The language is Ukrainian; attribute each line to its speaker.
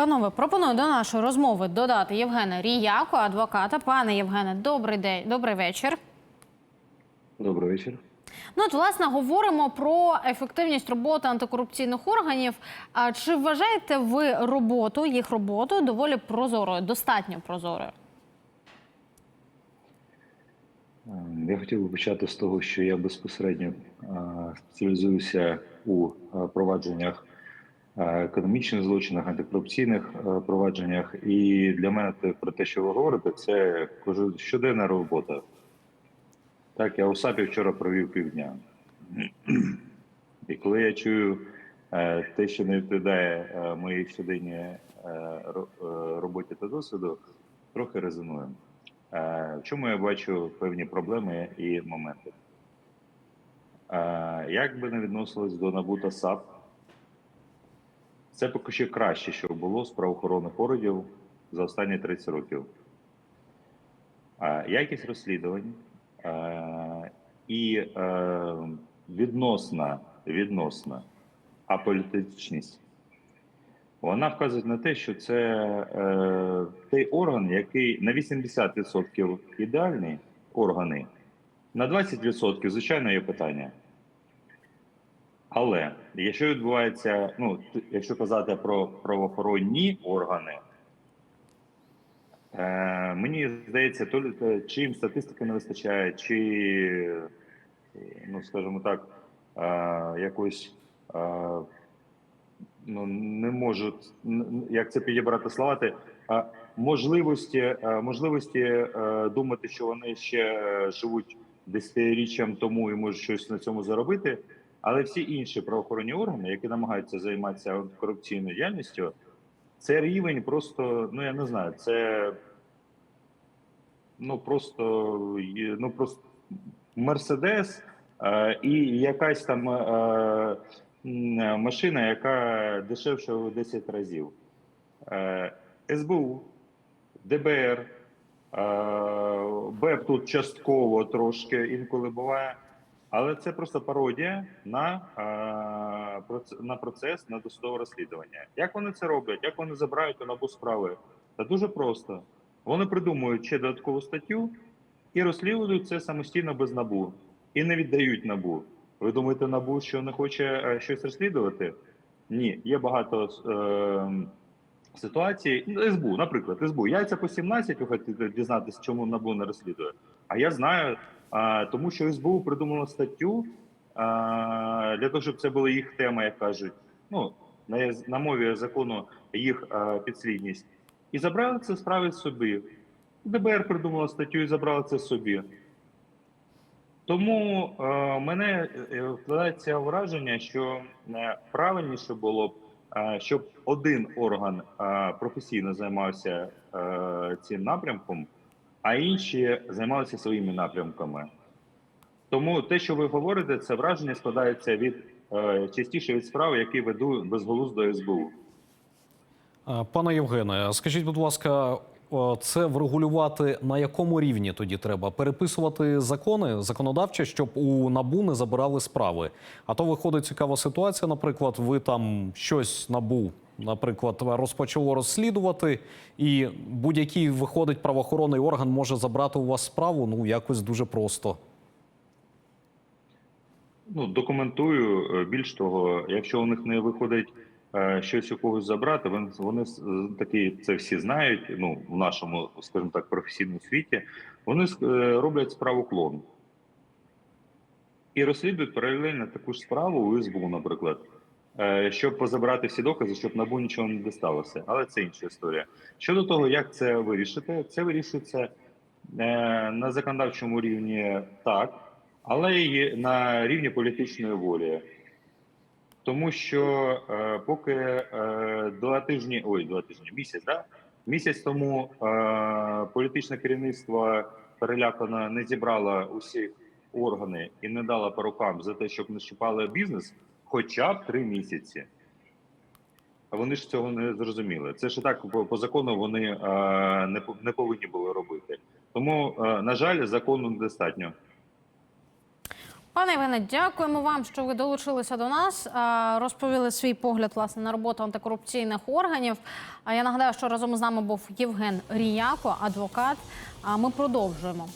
Speaker 1: Панове, пропоную до нашої розмови додати Євгена Ріяко, адвоката. Пане Євгене, добрий день, добрий вечір.
Speaker 2: Добрий вечір.
Speaker 1: Ну, от, власне, говоримо про ефективність роботи антикорупційних органів. А чи вважаєте ви роботу, їх роботу доволі прозорою, достатньо прозорою?
Speaker 2: Я хотів би почати з того, що я безпосередньо спеціалізуюся у провадженнях економічних злочинах, антикорупційних е, провадженнях. І для мене про те, що ви говорите, це щоденна робота. Так, я у САПі вчора провів півдня. І коли я чую е, те, що не відповідає е, моїй щоденній е, ро- е, роботі та досвіду, трохи резоную. Е, В чому я бачу певні проблеми і моменти? Е, Як би не відносилось до НАБУ та САП, це поки що краще, що було з правоохоронних органів за останні 30 років. Е, Якість розслідувань е, і е, відносна, відносна аполітичність вона вказує на те, що це е, той орган, який на 80% ідеальний органи, на 20% звичайно є питання. Але якщо відбувається, ну якщо казати про правоохоронні органи, е, мені здається, то е, чи їм статистики не вистачає, чи, ну скажімо так, е, якось. Е, ну не можуть як це підібрати слова, а, можливості, е, можливості е, думати, що вони ще живуть десятиріччям тому і можуть щось на цьому заробити. Але всі інші правоохоронні органи, які намагаються займатися корупційною діяльністю, це рівень просто, ну я не знаю, це ну просто ну просто Мерседес е, і якась там е, машина, яка дешевша в 10 разів. Е, СБУ, ДБР, е, БЕП тут частково трошки інколи буває, але це просто пародія на, е, на процес на досудове розслідування. Як вони це роблять? Як вони забирають у набу справи? Та дуже просто. Вони придумують ще додаткову статтю і розслідують це самостійно без набу і не віддають набу. Ви думаєте, набу що не хоче е, щось розслідувати? Ні, є багато е, ситуацій. СБУ, наприклад, СБУ. Яйця по 17, ви хочете дізнатися, чому набу не розслідує. А я знаю, тому що СБУ придумала статтю для того, щоб це була їх тема, як кажуть. Ну, на, на мові закону їх підслідність. І забрали це справи собі. ДБР придумала статтю і забрала це собі. Тому е, мене вкладається враження, що е, правильніше було б, е, щоб один орган е, професійно займався е, цим напрямком, а інші займалися своїми напрямками. Тому те, що ви говорите, це враження складається від е, частіше від справ, які веду безглуздо СБУ.
Speaker 3: Е, Пане Євгене, скажіть, будь ласка, це врегулювати на якому рівні тоді треба? Переписувати закони законодавчо, щоб у набу не забирали справи. А то виходить цікава ситуація. Наприклад, ви там щось набу, наприклад, розпочало розслідувати, і будь-який виходить правоохоронний орган може забрати у вас справу. Ну якось дуже просто.
Speaker 2: Ну, документую. Е, Більш того, якщо у них не виходить е, щось у когось забрати, вони, вони такі це всі знають. Ну, в нашому, скажімо так, професійному світі, вони е, роблять справу клон. І розслідують паралельно таку ж справу у СБУ, наприклад, щоб позабрати всі докази, щоб набу нічого не дісталося. Але це інша історія. Щодо того, як це вирішити, це вирішується е, на законодавчому рівні так, але і на рівні політичної волі. Тому що е, поки е, два тижні, ой, два тижні, місяць, да? місяць тому е, політичне керівництво перелякано не зібрало усі органи і не дало по рукам за те, щоб не щипали бізнес, хоча б три місяці. А вони ж цього не зрозуміли. Це ж так по, закону вони е, не, не повинні були робити. Тому, е, на жаль, закону недостатньо.
Speaker 1: Пане Євгене, дякуємо вам, що ви долучилися до нас. Розповіли свій погляд власне на роботу антикорупційних органів. А я нагадаю, що разом з нами був Євген Ріяко, адвокат. А ми продовжуємо